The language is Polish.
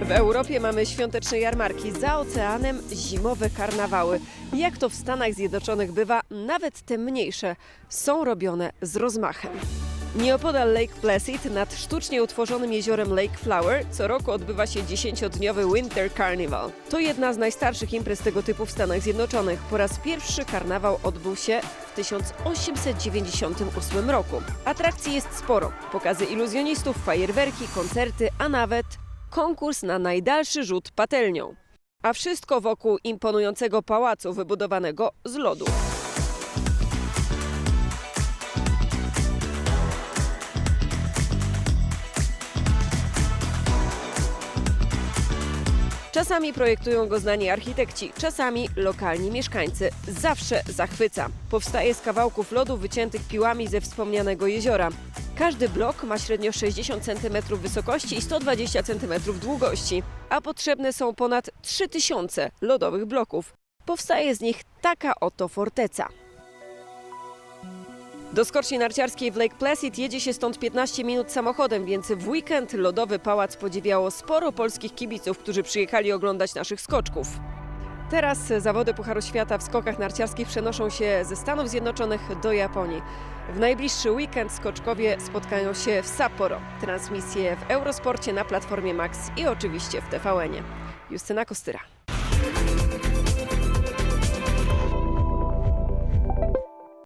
W Europie mamy świąteczne jarmarki, za oceanem zimowe karnawały. Jak to w Stanach Zjednoczonych bywa, nawet te mniejsze są robione z rozmachem. Nieopodal Lake Placid, nad sztucznie utworzonym jeziorem Lake Flower, co roku odbywa się dziesięciodniowy Winter Carnival. To jedna z najstarszych imprez tego typu w Stanach Zjednoczonych. Po raz pierwszy karnawał odbył się w 1898 roku. Atrakcji jest sporo. Pokazy iluzjonistów, fajerwerki, koncerty, a nawet konkurs na najdalszy rzut patelnią. A wszystko wokół imponującego pałacu wybudowanego z lodu. Czasami projektują go znani architekci, czasami lokalni mieszkańcy. Zawsze zachwyca. Powstaje z kawałków lodu wyciętych piłami ze wspomnianego jeziora. Każdy blok ma średnio 60 cm wysokości i 120 cm długości, a potrzebne są ponad 3000 lodowych bloków. Powstaje z nich taka oto forteca. Do skoczni narciarskiej w Lake Placid jedzie się stąd 15 minut samochodem, więc w weekend lodowy pałac podziwiało sporo polskich kibiców, którzy przyjechali oglądać naszych skoczków. Teraz zawody Pucharu Świata w skokach narciarskich przenoszą się ze Stanów Zjednoczonych do Japonii. W najbliższy weekend skoczkowie spotkają się w Sapporo. Transmisje w Eurosporcie na Platformie Max i oczywiście w TVN-ie. Justyna Kostyra.